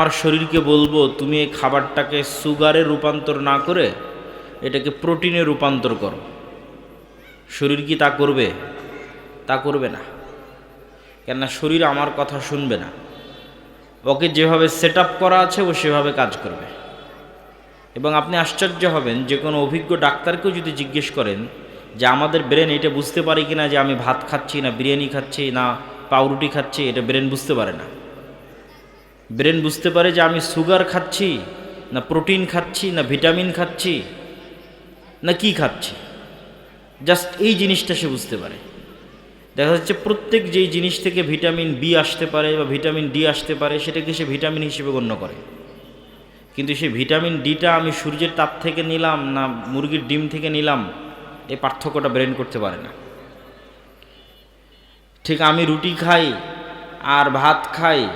আমার শরীরকে বলব, তুমি এই খাবারটাকে সুগারে রূপান্তর না করে এটাকে প্রোটিনে রূপান্তর করো। শরীর কি তা করবে? তা করবে না। কেননা শরীর আমার কথা শুনবে না। ওকে যেভাবে সেট করা আছে, ও সেভাবে কাজ করবে। এবং আপনি আশ্চর্য হবেন, যে কোনো অভিজ্ঞ ডাক্তারকেও যদি জিজ্ঞেস করেন যে আমাদের ব্রেন এটা বুঝতে পারে কি না যে আমি ভাত খাচ্ছি না, বিরিয়ানি খাচ্ছি না, পাউরুটি খাচ্ছি, এটা ব্রেন বুঝতে পারে না। ব্রেন বুঝতে পারে যে আমি সুগার খাচ্ছি, না প্রোটিন খাচ্ছি, না ভিটামিন খাচ্ছি, না কি খাচ্ছি। জাস্ট এই জিনিসটা সে বুঝতে পারে। দেখা যাচ্ছে প্রত্যেক যেই জিনিস থেকে ভিটামিন বি আসতে পারে বা ভিটামিন ডি আসতে পারে, সেটাকে সে ভিটামিন হিসেবে গণ্য করে। কিন্তু সেই ভিটামিন ডিটা আমি সূর্যের তাপ থেকে নিলাম, না মুরগির ডিম থেকে নিলাম, এই পার্থক্যটা ব্রেন করতে পারে না। ঠিক আমি রুটি খাই, আর ভাত খাই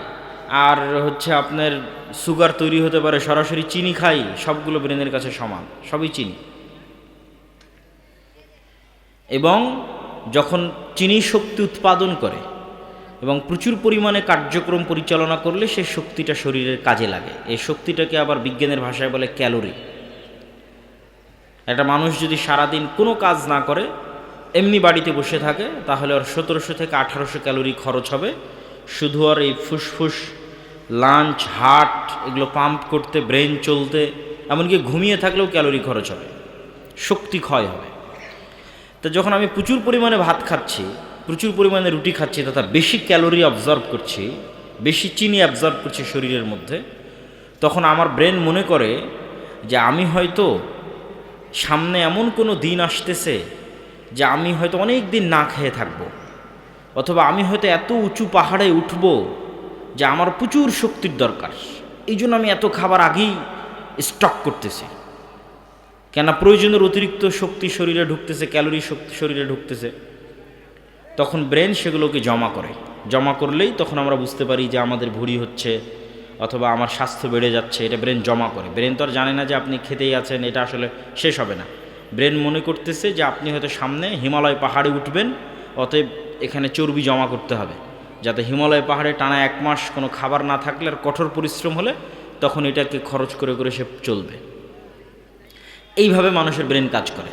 আর হচ্ছে আপনার সুগার তৈরি হতে পারে, সরাসরি চিনি খাই, সবগুলো ব্রেনের কাছে সমান, সবই চিনি। এবং যখন চিনি শক্তি উৎপাদন করে এবং প্রচুর পরিমাণে কার্যক্রম পরিচালনা করলে সেই শক্তিটা শরীরের কাজে লাগে। এই শক্তিটাকে আবার বিজ্ঞানের ভাষায় বলে ক্যালোরি। একটা মানুষ যদি সারাদিন কোনো কাজ না করে, এমনি বাড়িতে বসে থাকে, তাহলে ওর সতেরোশো থেকে আঠারোশো ক্যালোরি খরচ হবে। শুধু আর এই ফুসফুস লাঞ্চ হার্ট এগুলো পাম্প করতে ব্রেন চলতে, এমনকি ঘুমিয়ে থাকলেও ক্যালোরি খরচ হবে, শক্তি ক্ষয় হবে। তো যখন আমি প্রচুর পরিমাণে ভাত খাচ্ছি, প্রচুর পরিমাণে রুটি খাচ্ছি, তথা বেশি ক্যালোরি অবজার্ভ করছি, বেশি চিনি অবজর্ভ করছি শরীরের মধ্যে, তখন আমার ব্রেন মনে করে যে আমি হয়তো সামনে এমন কোনো দিন আসতেছে যে আমি হয়তো অনেক দিন না খেয়ে থাকব, অথবা আমি হয়তো এত উঁচু পাহাড়ে উঠব যে আমার প্রচুর শক্তির দরকার। এই জন্য আমি এত খাবার আগেই স্টক করতেছি। কেন প্রয়োজনের অতিরিক্ত শক্তি শরীরে ঢুকতেছে ক্যালোরি শক্তি শরীরে ঢুকতেছে, তখন ব্রেন সেগুলোকে জমা করে। জমা করলেই তখন আমরা বুঝতে পারি যে আমাদের ভুঁড়ি হচ্ছে অথবা আমার স্বাস্থ্য বেড়ে যাচ্ছে, এটা ব্রেন জমা করে। ব্রেন তো আর জানে না যে আপনি খেতেই আছেন, এটা আসলে শেষ হবে না। ব্রেন মনে করতেছে যে আপনি হয়তো সামনে হিমালয় পাহাড়ে উঠবেন, অতএব এখানে চর্বি জমা করতে হবে। যাতে হিমালয় পাহাড়ে টানা এক মাস কোনো খাবার না থাকলে আর কঠোর পরিশ্রম হলে তখন এটাকে খরচ করে করে সে চলবে। এইভাবে মানুষের ব্রেন কাজ করে।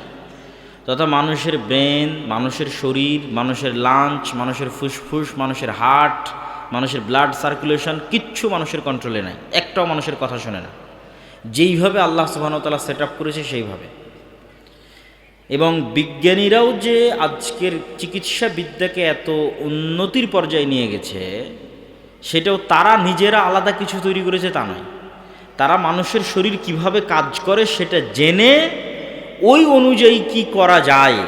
তথা মানুষের ব্রেন, মানুষের শরীর, মানুষের লাঞ্চ, মানুষের ফুসফুস, মানুষের হার্ট, মানুষের ব্লাড সার্কুলেশন কিচ্ছু মানুষের কন্ট্রোলে নাই। একটাও মানুষের কথা শোনে না। যেইভাবে আল্লাহ সুবাহতাল্লাহ সেট আপ করেছে সেইভাবে। এবং বিজ্ঞানীরাও যে আজকের চিকিৎসা বিদ্যাকে এত উন্নতির পর্যায়ে নিয়ে গেছে, সেটাও তারা নিজেরা আলাদা কিছু তৈরি করেছে তা নয়। তারা মানুষের শরীর কীভাবে কাজ করে সেটা জেনে ওই অনুযায়ী কি করা যায়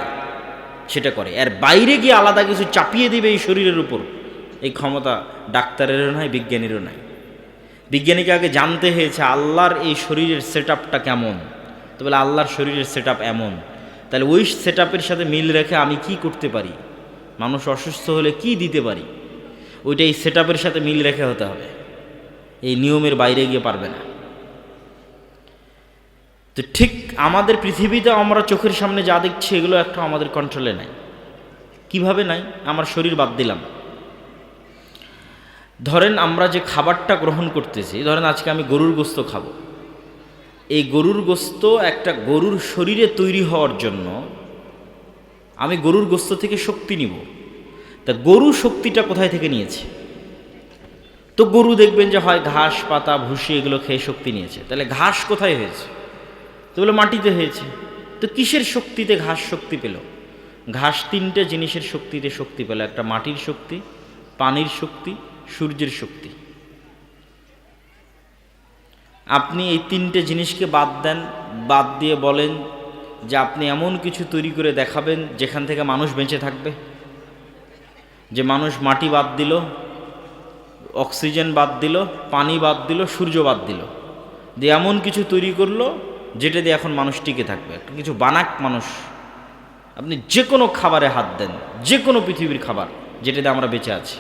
সেটা করে। এর বাইরে গিয়ে আলাদা কিছু চাপিয়ে দিবে এই শরীরের উপর, এই ক্ষমতা ডাক্তারেরও নয়, বিজ্ঞানীরও নাই বিজ্ঞানীকে আগে জানতে হয়েছে আল্লাহর এই শরীরের সেট কেমন। তো বলে আল্লাহর শরীরের সেট এমন। তাহলে ওই সেট সাথে মিল রেখে আমি কি করতে পারি? মানুষ অসুস্থ হলে কি দিতে পারি? ওইটা এই সেট সাথে মিল রেখে হতে হবে। এই নিয়মের বাইরে গিয়ে পারবে না। তো ঠিক আমাদের পৃথিবীতে আমরা চোখের সামনে যা দেখছি, এগুলো একটা আমাদের কন্ট্রোলে নাই। কীভাবে নাই? আমার শরীর বাদ দিলাম। ধরেন আমরা যে খাবারটা গ্রহণ করতেছি, ধরেন আজকে আমি গরুর গোস্ত খাব। এই গরুর গোস্ত একটা গরুর শরীরে তৈরি হওয়ার জন্য আমি গরুর গোস্ত থেকে শক্তি নিব। তা গরু শক্তিটা কোথায় থেকে নিয়েছে? তো গরু দেখবেন যে হয় ঘাস, পাতা, ভুসি এগুলো খেয়ে শক্তি নিয়েছে। তাহলে ঘাস কোথায় হয়েছে? তো বলে মাটিতে হয়েছে। তো কিসের শক্তিতে ঘাস শক্তি পেল? ঘাস তিনটে জিনিসের শক্তিতে শক্তি পেল। একটা মাটির শক্তি, পানির শক্তি, সূর্যের শক্তি। আপনি এই তিনটে জিনিসকে বাদ দেন, বাদ দিয়ে বলেন যে আপনি এমন কিছু তৈরি করে দেখাবেন যেখান থেকে মানুষ বেঁচে থাকবে। যে মানুষ মাটি বাদ দিল, অক্সিজেন বাদ দিল, পানি বাদ দিল, সূর্য বাদ দিল। দিয়ে এমন কিছু তৈরি করল যেটা দিয়ে এখন মানুষ টিকে থাকবে। একটা কিছু বানাক মানুষ। আপনি যে কোনো খাবারে হাত দেন, যে কোনো পৃথিবীর খাবার যেটা দিয়ে আমরা বেঁচে আছি।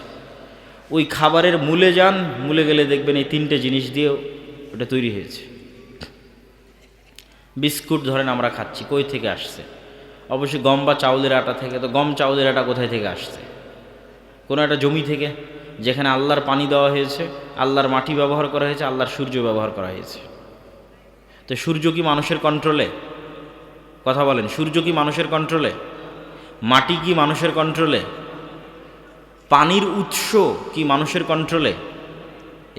ওই খাবারের মূলে যান, মূলে গেলে দেখবেন এই তিনটে জিনিস দিয়ে ওটা তৈরি হয়েছে। বিস্কুট ধরেন আমরা খাচ্ছি, কই থেকে আসছে? অবশ্যই গম বা চাউলের আটা থেকে, তো গম চাউলের আটা কোথায় থেকে আসছে? কোনো একটা জমি থেকে, যেখানে আল্লাহর পানি দেওয়া হয়েছে, আল্লাহর মাটি ব্যবহার করা হয়েছে, আল্লাহর সূর্য ব্যবহার করা হয়েছে। তো সূর্য কি মানুষের কন্ট্রোলে কথা বলেন, সূর্য কি মানুষের কন্ট্রোলে মাটি কি মানুষের কন্ট্রোলে পানির উৎস কি মানুষের কন্ট্রোলে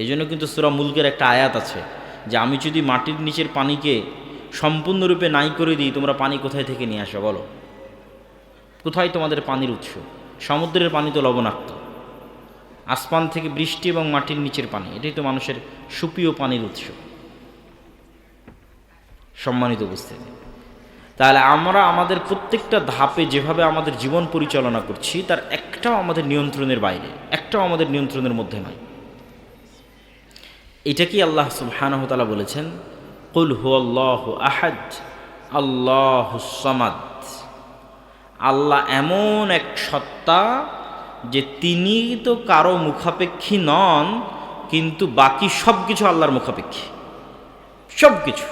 এই জন্য কিন্তু সুরা মুলকের একটা আয়াত আছে যে আমি যদি মাটির নিচের পানিকে সম্পূর্ণরূপে নাই করে দিই, তোমরা পানি কোথায় থেকে নিয়ে আসো বলো? কোথায় তোমাদের পানির উৎস? সমুদ্রের পানি তো লবণাক্ত। আসমান থেকে বৃষ্টি এবং মাটির নিচের পানি, এটাই তো মানুষের সুপ্রিয় পানির উৎস। সম্মানিত উপস্থিতি। তাহলে আমরা আমাদের প্রত্যেকটা ধাপে যেভাবে আমাদের জীবন পরিচালনা করছি, তার একটাও আমাদের নিয়ন্ত্রণের বাইরে, একটাও আমাদের নিয়ন্ত্রণের মধ্যে নয় এটা কি আল্লাহ সুবহানাহু তাআলা বলেছেন? কুল হু আল্লাহ আহাদ আল্লাহ সামাদ। আল্লাহ এমন এক সত্তা যে তিনি তো কারও মুখাপেক্ষী নন, কিন্তু বাকি সব কিছু আল্লাহর মুখাপেক্ষী। সব কিছু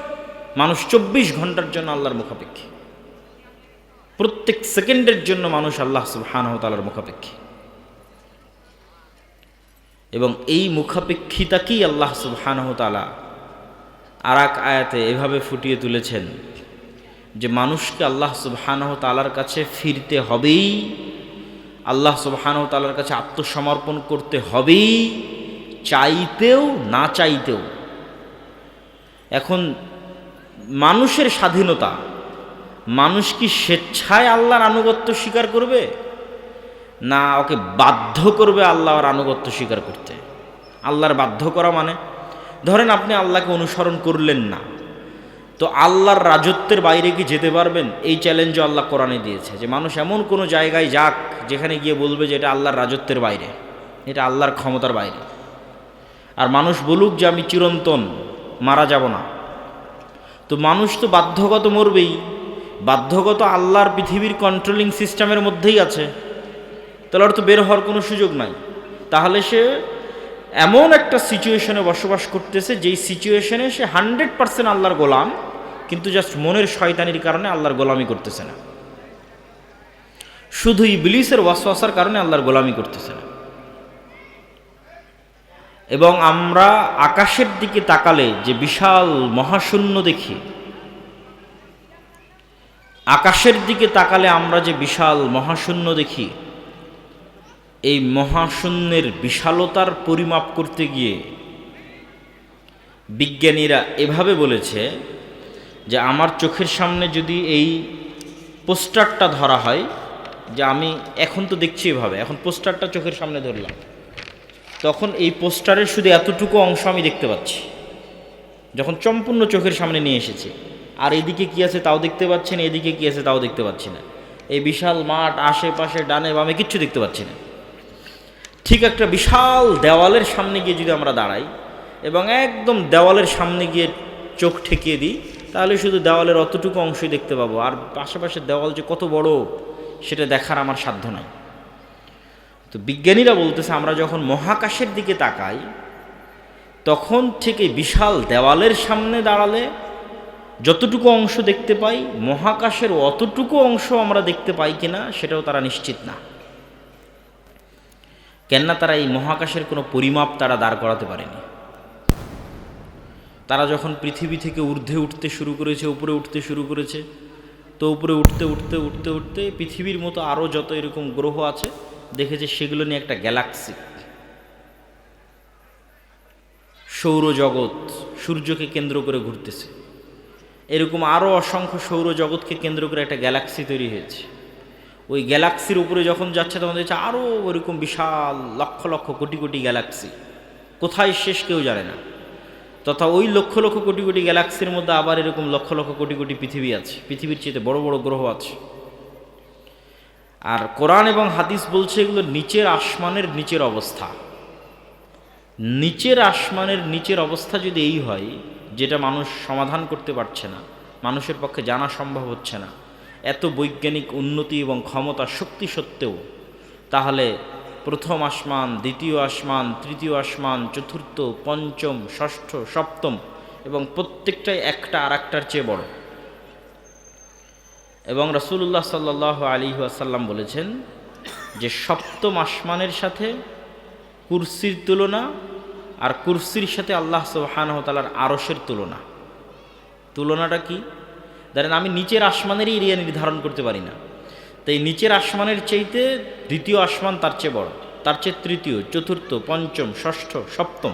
মানুষ চব্বিশ ঘণ্টার জন্য আল্লাহর মুখাপেক্ষী। প্রত্যেক সেকেন্ডের জন্য মানুষ আল্লাহ সুবহানাহু তাআলার মুখাপেক্ষী। এবং এই মুখাপেক্ষিতাকেই আল্লাহ সুবহানাহু তাআলা আর এক আয়াতে এভাবে ফুটিয়ে তুলেছেন যে মানুষকে আল্লাহ সুবহানাহু তাআলার কাছে ফিরতে হবেই, আল্লাহ সুবহানাহু তাআলার কাছে আত্মসমর্পণ করতে হবেই, চাইতেও না চাইতেও। এখন মানুষের স্বাধীনতা, মানুষ কি স্বেচ্ছায় আল্লাহর আনুগত্য স্বীকার করবে? না, ওকে বাধ্য করবে আল্লাহর আনুগত্য স্বীকার করতে। আল্লাহর বাধ্য করা মানে ধরেন আপনি আল্লাহকে অনুসরণ করলেন না, তো আল্লাহর রাজত্বের বাইরে কি যেতে পারবেন? এই চ্যালেঞ্জও আল্লাহ কোরআনে দিয়েছে যে মানুষ এমন কোনো জায়গায় যাক যেখানে গিয়ে বলবে যে এটা আল্লাহর রাজত্বের বাইরে, এটা আল্লাহর ক্ষমতার বাইরে। আর মানুষ বলুক যে আমি চিরন্তন, মারা যাব না। তো মানুষ তো বাধ্যগত মরবেই, বাধ্যগত আল্লাহর পৃথিবীর কন্ট্রোলিং সিস্টেমের মধ্যেই আছে। তাহলে ওর তো বের হওয়ার কোনো সুযোগ নাই। তাহলে সে এমন একটা সিচুয়েশনে বসবাস করতেছে, যেই সিচুয়েশনে সে হান্ড্রেড পার্সেন্ট আল্লাহর গোলাম, কিন্তু জাস্ট মনের শয়তানির কারণে আল্লাহর গোলামি করতেছে না। শুধু ইবলিসের ওয়াসওয়াসার কারণে আল্লাহর গোলামি করতেছে না। এবং আমরা আকাশের দিকে তাকালে যে বিশাল মহাশূন্য দেখি, আকাশের দিকে তাকালে আমরা যে বিশাল মহাশূন্য দেখি এই মহাশূন্যের বিশালতার পরিমাপ করতে গিয়ে বিজ্ঞানীরা এভাবে বলেছে যে আমার চোখের সামনে যদি এই পোস্টারটা ধরা হয়, যে আমি এখন তো দেখছি এভাবে, এখন পোস্টারটা চোখের সামনে ধরলাম, তখন এই পোস্টারের শুধু এতটুকু অংশ আমি দেখতে পাচ্ছি, যখন সম্পূর্ণ চোখের সামনে নিয়ে এসেছি। আর এদিকে কি আছে তাও দেখতে পাচ্ছি না, এদিকে কি আছে তাও দেখতে পাচ্ছি না। এই বিশাল মাঠ আশেপাশে ডানে বামে কিচ্ছু দেখতে পাচ্ছি না। ঠিক একটা বিশাল দেওয়ালের সামনে গিয়ে যদি আমরা দাঁড়াই এবং একদম দেওয়ালের সামনে গিয়ে চোখ ঠেকিয়ে দিই, তাহলে শুধু দেওয়ালের অতটুকু অংশই দেখতে পাবো। আর পাশাপাশি দেওয়াল যে কত বড়, সেটা দেখার আমার সাধ্য নাই। তো বিজ্ঞানীরা বলতেছে, আমরা যখন মহাকাশের দিকে তাকাই, তখন থেকে বিশাল দেওয়ালের সামনে দাঁড়ালে যতটুকু অংশ দেখতে পাই, মহাকাশের অতটুকু অংশ আমরা দেখতে পাই কিনা, সেটাও তারা নিশ্চিত না। কেননা তারা এই মহাকাশের কোনো পরিমাপ তারা দাঁড় করাতে পারেনি। তারা যখন পৃথিবী থেকে ঊর্ধ্বে উঠতে শুরু করেছে, উপরে উঠতে শুরু করেছে, তো উপরে উঠতে উঠতে উঠতে উঠতে পৃথিবীর মতো আরও যত এরকম গ্রহ আছে, দেখেছে সেগুলো নিয়ে একটা গ্যালাক্সি। সৌরজগৎ সূর্যকে কেন্দ্র করে ঘুরতেছে। এরকম আরও অসংখ্য সৌরজগৎকে কেন্দ্র করে একটা গ্যালাক্সি তৈরি হয়েছে। ওই গ্যালাক্সির উপরে যখন যাচ্ছে, তখন দেখছে আরও ওরকম বিশাল লক্ষ লক্ষ কোটি কোটি গ্যালাক্সি। কোথায় শেষ কেউ জানে না। তথা ওই লক্ষ লক্ষ কোটি কোটি গ্যালাক্সির মধ্যে আবার এরকম লক্ষ লক্ষ কোটি কোটি পৃথিবী আছে। পৃথিবীর চেয়ে বড় বড় গ্রহ আছে। আর কোরআন এবং হাদিস বলছে এগুলো নিচের আসমানের নিচের অবস্থা। নিচের আসমানের নিচের অবস্থা যদি এই হয়, যেটা মানুষ সমাধান করতে পারছে না, মানুষের পক্ষে জানা সম্ভব হচ্ছে না এত বৈজ্ঞানিক উন্নতি এবং ক্ষমতা শক্তি সত্ত্বেও, তাহলে প্রথম আসমান, দ্বিতীয় আসমান, তৃতীয় আসমান, চতুর্থ, পঞ্চম, ষষ্ঠ, সপ্তম এবং প্রত্যেকটাই একটা আর একটার চেয়ে বড়। এবং রসুল্লাহ সাল্লাহ আলী আসাল্লাম বলেছেন যে সপ্তম আসমানের সাথে কুরসির তুলনা আর কুরসির সাথে আল্লাহ সুবাহানহতালার আরসের তুলনা। তুলনাটা কি? ধরেন আমি নিচের আসমানেরই এরিয়া নির্ধারণ করতে পারি না। তো এই নিচের আসমানের চাইতে দ্বিতীয় আসমান তার চেয়ে বড়, তার চেয়ে তৃতীয়, চতুর্থ, পঞ্চম, ষষ্ঠ, সপ্তম।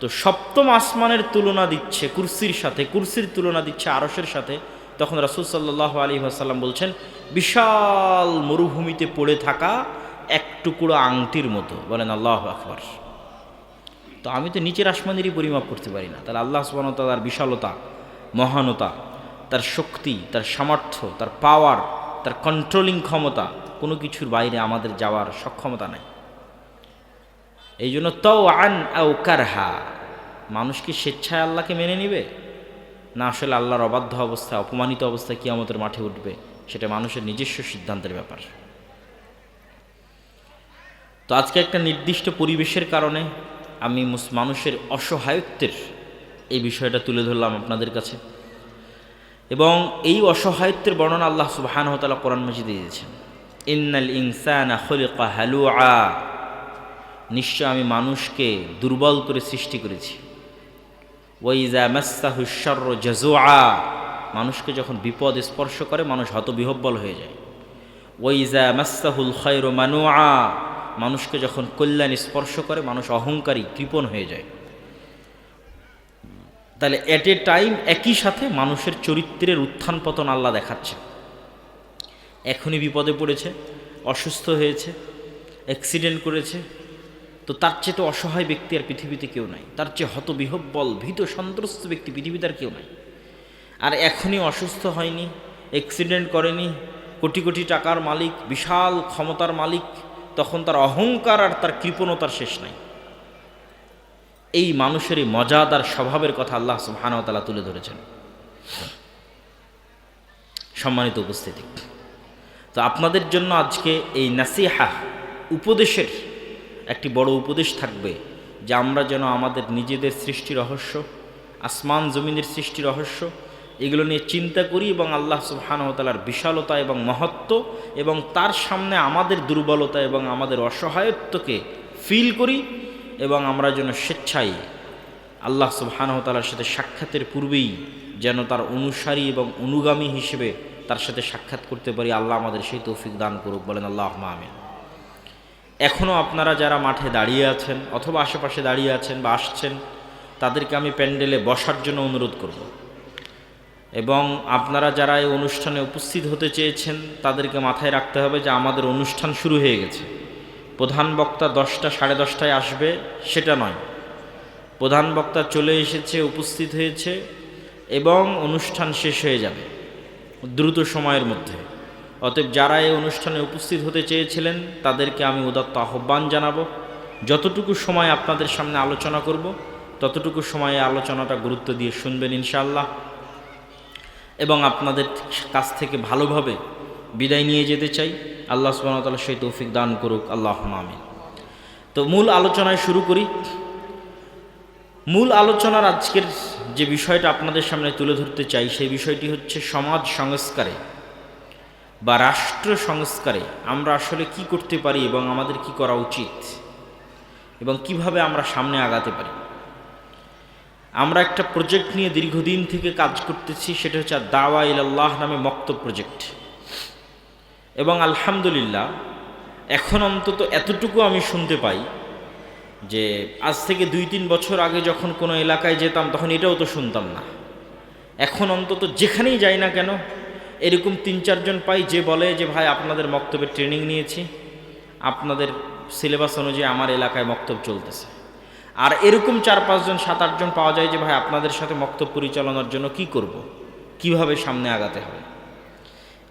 তো সপ্তম আসমানের তুলনা দিচ্ছে কুরসির সাথে, কুরসির তুলনা দিচ্ছে আরসের সাথে। তখন রাসুল সাল্লাহ আলী আসাল্লাম বলছেন, বিশাল মরুভূমিতে পড়ে থাকা এক টুকরো আংটির মতো। বলেন আল্লাহ আকবর। তো আমি তো নিচের আসমানেরই পরিমাপ করতে পারি না। তাহলে আল্লাহ সুবাহতা তার বিশালতা, মহানতা তার শক্তি, তার সামর্থ্য, তার পাওয়ার তার কন্ট্রোলিং ক্ষমতা কোনো কিছুর বাইরে আমাদের যাওয়ার সক্ষমতা নাই। এই জন্য তও আন আও কারহা, মানুষ কি স্বেচ্ছায় আল্লাহকে মেনে নিবে? না আসলে আল্লাহর অবাধ্য অবস্থা, অপমানিত অবস্থায় কি আমাদের মাঠে উঠবে, সেটা মানুষের নিজস্ব সিদ্ধান্তের ব্যাপার। তো আজকে একটা নির্দিষ্ট পরিবেশের কারণে আমি মানুষের অসহায়ত্বের এই বিষয়টা তুলে ধরলাম আপনাদের কাছে। এবং এই অসহায়ত্বের বর্ণনা আল্লাহ সুবাহান হতালা কোরআন মজিদে দিয়েছেন। ইন্নাল ইনসান নিশ্চয় আমি মানুষকে দুর্বল করে সৃষ্টি করেছি। ওয়াইজা মাস্তাহুশ্বর জজুআ মানুষকে যখন বিপদ স্পর্শ করে, মানুষ হতবিহব্বল হয়ে যায়। ওয়াইজা মাস্তাহুল খৈর মানুআ। মানুষকে যখন কল্যাণ স্পর্শ করে, মানুষ অহংকারী, কৃপণ হয়ে যায়। তাহলে এট এ টাইম একই সাথে মানুষের চরিত্রের উত্থান পতন আল্লাহ দেখাচ্ছে। এখনই বিপদে পড়েছে, অসুস্থ হয়েছে অ্যাক্সিডেন্ট করেছে। তো তার চেয়ে তো অসহায় ব্যক্তি আর পৃথিবীতে কেউ নাই। তার চেয়ে হতবিহব্বল, ভীত, সন্ত্রস্ত ব্যক্তি পৃথিবীতে আর কেউ নাই। আর এখনই অসুস্থ হয়নি অ্যাক্সিডেন্ট করেনি, কোটি কোটি টাকার মালিক, বিশাল ক্ষমতার মালিক, তখন তার অহংকার আর তার কৃপণতার শেষ নাই। এই মানুষের এই মজাদার স্বভাবের কথা আল্লাহ সুবহানাহু তুলে ধরেছেন। সম্মানিত উপস্থিতি। তো আপনাদের জন্য আজকে এই নাসিহা উপদেশের একটি বড় উপদেশ থাকবে যে আমরা যেন আমাদের নিজেদের সৃষ্টি রহস্য, আসমান জমিনের সৃষ্টি রহস্য, এগুলো নিয়ে চিন্তা করি এবং আল্লাহ সুবহানতালার বিশালতা এবং মহত্ব এবং তার সামনে আমাদের দুর্বলতা এবং আমাদের অসহায়ত্বকে ফিল করি এবং আমরা যেন স্বেচ্ছায় আল্লাহ সুবহানতালার সাথে সাক্ষাতের পূর্বেই যেন তার অনুসারী এবং অনুগামী হিসেবে তার সাথে সাক্ষাৎ করতে পারি, আল্লাহ আমাদের সেই তৌফিক দান করুক, বলেন আল্লাহ আমিন। এখনও আপনারা যারা মাঠে দাঁড়িয়ে আছেন অথবা আশেপাশে দাঁড়িয়ে আছেন বা আসছেন, তাদেরকে আমি প্যান্ডেলে বসার জন্য অনুরোধ করব। এবং আপনারা যারা এই অনুষ্ঠানে উপস্থিত হতে চেয়েছেন, তাদেরকে মাথায় রাখতে হবে যে আমাদের অনুষ্ঠান শুরু হয়ে গেছে। প্রধান বক্তা দশটা সাড়ে দশটায় আসবে, সেটা নয়। প্রধান বক্তা চলে এসেছে, উপস্থিত হয়েছে এবং অনুষ্ঠান শেষ হয়ে যাবে দ্রুত সময়ের মধ্যে। অতএব যারা এই অনুষ্ঠানে উপস্থিত হতে চেয়েছিলেন, তাদেরকে আমি উদাত্ত আহ্বান জানাব। যতটুকু সময় আপনাদের সামনে আলোচনা করব, ততটুকু সময়ে আলোচনাটা গুরুত্ব দিয়ে শুনবেন ইনশাআল্লাহ। এবং আপনাদের কাছ থেকে ভালোভাবে বিদায় নিয়ে যেতে চাই। আল্লাহ সুবাহতাল্লাহ সেই তৌফিক দান করুক আল্লাহ আমিন। তো মূল আলোচনায় শুরু করি। মূল আলোচনার আজকের যে বিষয়টা আপনাদের সামনে তুলে ধরতে চাই, সেই বিষয়টি হচ্ছে সমাজ সংস্কারে বা রাষ্ট্র সংস্কারে আমরা আসলে কি করতে পারি এবং আমাদের কি করা উচিত এবং কীভাবে আমরা সামনে আগাতে পারি। আমরা একটা প্রজেক্ট নিয়ে দীর্ঘদিন থেকে কাজ করতেছি, সেটা হচ্ছে দাওয়া ইল্লাহ নামে মক্ত প্রজেক্ট। এবং আলহামদুলিল্লাহ, এখন অন্তত এতটুকু আমি শুনতে পাই যে আজ থেকে দুই তিন বছর আগে যখন কোনো এলাকায় যেতাম, তখন এটাও তো শুনতাম না। এখন অন্তত যেখানেই যাই না কেন, এরকম তিন চারজন পাই যে বলে যে, ভাই, আপনাদের মক্তবের ট্রেনিং নিয়েছি। আপনাদের সিলেবাস অনুযায়ী আমার এলাকায় মক্তব চলতেছে। আর এরকম চার পাঁচজন সাত আটজন পাওয়া যায় যে, ভাই, আপনাদের সাথে মক্তব পরিচালনার জন্য কি করব। কীভাবে সামনে আগাতে হবে?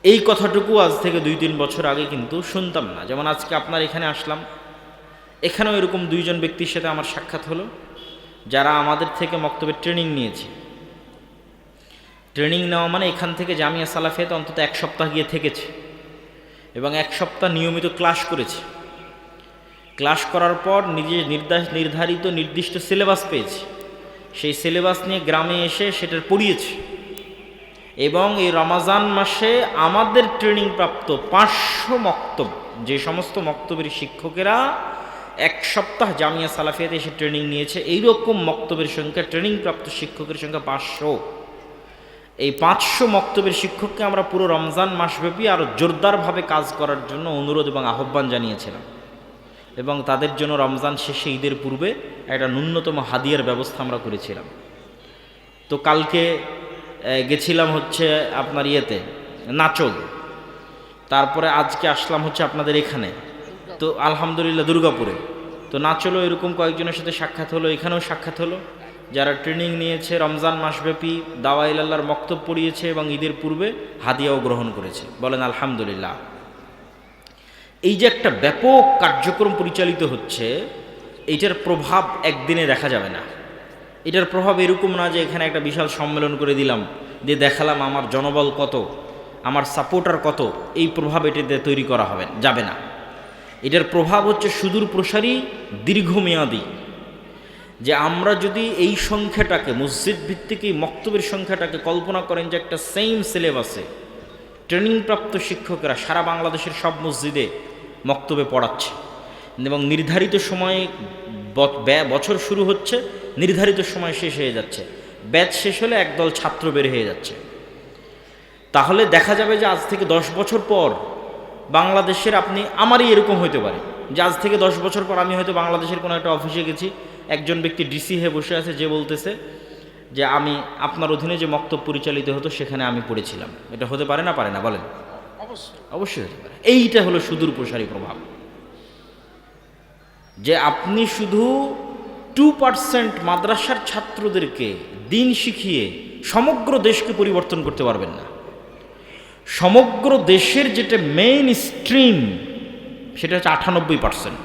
এই কথাটুকু আজ থেকে দুই তিন বছর আগে কিন্তু শুনতাম না। যেমন আজকে আপনার এখানে আসলাম। এখানেও এরকম দুইজন ব্যক্তির সাথে আমার সাক্ষাৎ হলো, যারা আমাদের থেকে মক্তবের ট্রেনিং নিয়েছে। ট্রেনিং নেওয়া মানে এখান থেকে জামিয়া সালাফেত অন্তত এক সপ্তাহ গিয়ে থেকেছে এবং এক সপ্তাহ নিয়মিত ক্লাস করেছে। ক্লাস করার পর নিজে নির্দেশ নির্ধারিত নির্দিষ্ট সিলেবাস পেয়েছে। সেই সিলেবাস নিয়ে গ্রামে এসে সেটার পড়িয়েছে। এবং এই রমাজান মাসে আমাদের ট্রেনিং প্রাপ্ত পাঁচশো মক্তব, যে সমস্ত মক্তবের শিক্ষকেরা এক সপ্তাহ জামিয়া সালাফিয়াতে এসে ট্রেনিং নিয়েছে, এইরকম মক্তবের সংখ্যা ট্রেনিং প্রাপ্ত শিক্ষকের সংখ্যা পাঁচশো। এই পাঁচশো মক্তবের শিক্ষককে আমরা পুরো রমজান মাসব্যাপী আরও জোরদারভাবে কাজ করার জন্য অনুরোধ এবং আহ্বান জানিয়েছিলাম। এবং তাদের জন্য রমজান শেষে ঈদের পূর্বে একটা ন্যূনতম হাদিয়ার ব্যবস্থা আমরা করেছিলাম। তো কালকে গেছিলাম হচ্ছে আপনার ইয়েতে নাচল তারপরে আজকে আসলাম হচ্ছে আপনাদের এখানে। তো আলহামদুলিল্লাহ দুর্গাপুরে। তো নাচলও এরকম কয়েকজনের সাথে সাক্ষাৎ হলো, এখানেও সাক্ষাৎ হলো। যারা ট্রেনিং নিয়েছে, রমজান মাসব্যাপী দাওয়াইল আল্লাহর মক্তব পড়িয়েছে এবং ঈদের পূর্বে হাদিয়াও গ্রহণ করেছে। বলেন আলহামদুলিল্লাহ। এই যে একটা ব্যাপক কার্যক্রম পরিচালিত হচ্ছে এইটার প্রভাব একদিনে দেখা যাবে না। এটার প্রভাব এরকম না যে এখানে একটা বিশাল সম্মেলন করে দিলাম, দিয়ে দেখালাম আমার জনবল কত, আমার সাপোর্টার কত, এই প্রভাব এটাতে তৈরি করা হবে, যাবে না। এটার প্রভাব হচ্ছে সুদূর প্রসারী দীর্ঘমেয়াদী। যে আমরা যদি এই সংখ্যাটাকে, মসজিদ ভিত্তিক এই মক্তবের সংখ্যাটাকে কল্পনা করেন যে একটা সেম সিলেবাসে ট্রেনিংপ্রাপ্ত শিক্ষকেরা সারা বাংলাদেশের সব মসজিদে মক্তবে পড়াচ্ছে এবং নির্ধারিত সময়ে বছর শুরু হচ্ছে নির্ধারিত সময় শেষ হয়ে যাচ্ছে। ব্যাচ শেষ হলে একদল ছাত্র বের হয়ে যাচ্ছে। তাহলে দেখা যাবে যে আজ থেকে দশ বছর পর বাংলাদেশের আপনি আমারই এরকম হতে পারে যে আজ থেকে দশ বছর পর আমি হয়তো বাংলাদেশের কোনো একটা অফিসে গেছি একজন ব্যক্তি ডিসি হয়ে বসে আছে যে বলতেছে যে আমি আপনার অধীনে যে মক্তব পরিচালিত হতো সেখানে আমি পড়েছিলাম। এটা হতে পারে না পারে না বলেন? অবশ্যই। হতে পারে। এইটা হলো সুদূর প্রসারী প্রভাব। যে আপনি শুধু টু পার্সেন্ট মাদ্রাসার ছাত্রদেরকে দিন শিখিয়ে সমগ্র দেশকে পরিবর্তন করতে পারবেন না। সমগ্র দেশের যেটা মেইন স্ট্রিম সেটা হচ্ছে আটানব্বই পার্সেন্ট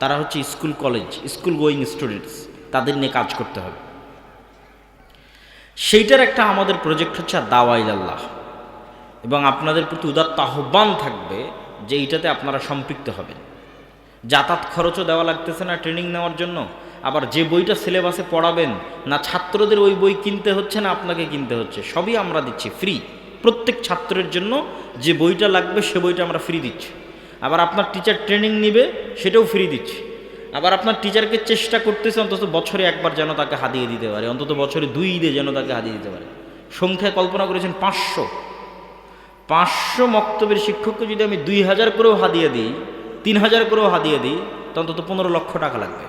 তারা হচ্ছে school college school going students তাদের নিয়ে কাজ করতে হবে। সেইটার একটা আমাদের প্রজেক্ট হচ্ছে দাওয়াইল আল্লাহ এবং আপনাদের প্রতি উদাত্ত আহ্বান থাকবে যে এইটাতে আপনারা সম্পৃক্ত হবেন। যাতায়াত খরচও দেওয়া লাগতেছে না ট্রেনিং নেওয়ার জন্য। আবার যে বইটা সিলেবাসে পড়াবেন, না ছাত্রদের ওই বই কিনতে হচ্ছে, না আপনাকে কিনতে হচ্ছে, সবই আমরা দিচ্ছি ফ্রি প্রত্যেক ছাত্রের জন্য যে বইটা লাগবে, সে বইটা আমরা ফ্রি দিচ্ছি। আবার আপনার টিচার ট্রেনিং নিবে, সেটাও ফ্রি দিচ্ছি। আবার আপনার টিচারকে চেষ্টা করতেছে, অন্তত বছরে একবার যেন তাকে হাদিয়ে দিতে পারে, অন্তত বছরে দুই ঈদে যেন তাকে হাদিয়ে দিতে পারে। সংখ্যায় কল্পনা করেছেন পাঁচশো। পাঁচশো মক্তবের শিক্ষককে যদি আমি দুই হাজার করেও হাদিয়ে দিই তিন হাজার করেও হাদিয়ে দিই, তো অন্তত পনেরো লক্ষ টাকা লাগবে।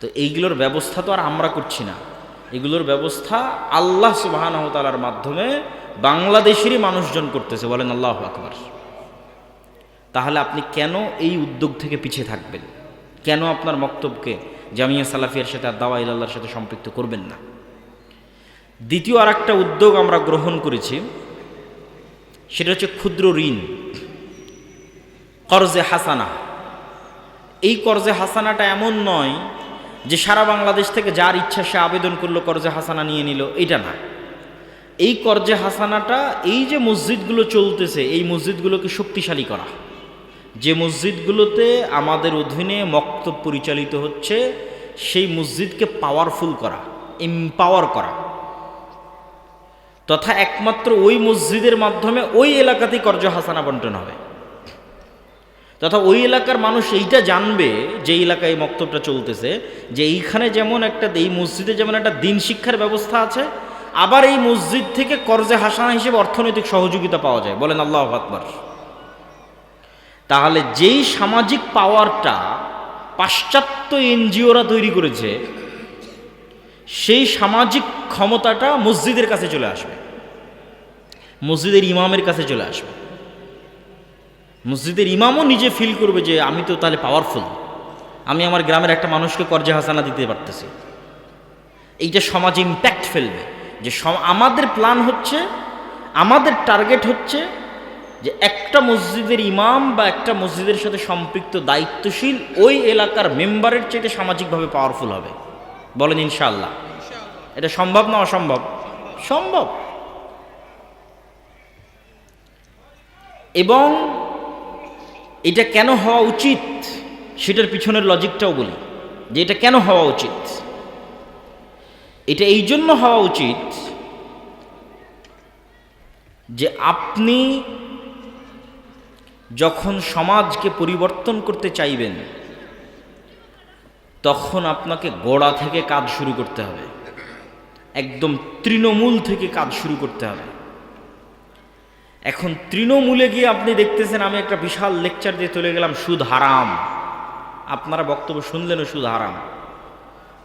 তো এইগুলোর ব্যবস্থা তো আর আমরা করছি না। এগুলোর ব্যবস্থা আল্লাহ সুবাহানহতালার মাধ্যমে বাংলাদেশেরই মানুষজন করতেছে, বলেন আল্লাহ আকবর। তাহলে আপনি কেন এই উদ্যোগ থেকে পিছিয়ে থাকবেন? কেন আপনার মক্তবকে জামিয়া সালাফিয়ার সাথে আর দাওয়া ইল্লাহর সাথে সম্পৃক্ত করবেন না? দ্বিতীয় আর একটা উদ্যোগ আমরা গ্রহণ করেছি, সেটা হচ্ছে ক্ষুদ্র ঋণ। কর্জে হাসানা। এই কর্জে হাসানাটা এমন নয় যে সারা বাংলাদেশ থেকে যার ইচ্ছা সে আবেদন করল, কর্জে হাসানা নিয়ে নিল, এটা না। এই কর্জে হাসানাটা এই যে মসজিদগুলো চলতেছে, এই মসজিদগুলোকে শক্তিশালী করা। যে মসজিদগুলোতে আমাদের অধীনে মক্তব পরিচালিত হচ্ছে, সেই মসজিদকে পাওয়ারফুল করা এম্পাওয়ার করা। তথা একমাত্র ওই মসজিদের মাধ্যমে ওই এলাকাতেই কর্জ হাসানা বন্টন হবে। তথা ওই এলাকার মানুষ এইটা জানবে যে এলাকায় মক্তবটা চলতেছে, যে এইখানে যেমন একটা এই মসজিদে যেমন একটা দিন শিক্ষার ব্যবস্থা আছে, আবার এই মসজিদ থেকে কর্জে হাসানা হিসেবে অর্থনৈতিক সহযোগিতা পাওয়া যায়। বলেন আল্লাহ আকবর। তাহলে যেই সামাজিক পাওয়ারটা পাশ্চাত্য এনজিওরা তৈরি করেছে, সেই সামাজিক ক্ষমতাটা মসজিদের কাছে চলে আসবে। মসজিদের ইমামের কাছে চলে আসবে। মসজিদের ইমামও নিজে ফিল করবে যে আমি তো তাহলে পাওয়ারফুল আমি আমার গ্রামের একটা মানুষকে কর্জে হাসানা দিতে পারতেছি। এইটা সমাজে ইম্প্যাক্ট ফেলবে। যে আমাদের প্ল্যান হচ্ছে, আমাদের টার্গেট হচ্ছে যে একটা মসজিদের ইমাম বা একটা মসজিদের সাথে সম্পৃক্ত দায়িত্বশীল ওই এলাকার মেম্বারের চেয়ে সামাজিকভাবে পাওয়ারফুল হবে। বলেন ইনশাল্লাহ এটা সম্ভব না অসম্ভব? সম্ভব। এবং এটা কেন হওয়া উচিত? সেটার পিছনের লজিকটাও বলি, যে এটা কেন হওয়া উচিত? এটা এই জন্য হওয়া উচিত যে আপনি যখন সমাজকে পরিবর্তন করতে চাইবেন, তখন আপনাকে গোড়া থেকে কাজ শুরু করতে হবে। একদম তৃণমূল থেকে কাজ শুরু করতে হবে। এখন তৃণমূলে গিয়ে আপনি দেখতেছেন, আমি একটা বিশাল লেকচার দিয়ে চলে গেলাম, সুদ হারাম। আপনারা বক্তব্য শুনলেনও সুদ হারাম।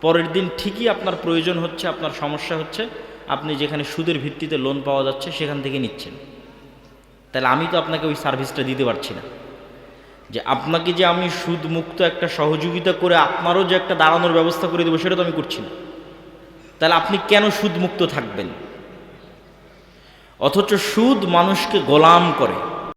পরের দিন ঠিকই আপনার প্রয়োজন হচ্ছে, আপনার সমস্যা হচ্ছে, আপনি যেখানে সুদের ভিত্তিতে লোন পাওয়া যাচ্ছে, সেখান থেকে নিচ্ছেন। তাহলে আমি তো আপনাকে ওই সার্ভিসটা দিতে পারছি না। যে আপনাকে যে আমি সুদ মুক্ত একটা সহযোগিতা করে আপনারও যে একটা দাঁড়ানোর ব্যবস্থা করে দেবো, সেটা তো আমি করছি না। তাহলে আপনি কেন সুদ মুক্ত থাকবেন? অথচ সুদ মানুষকে গোলাম করে।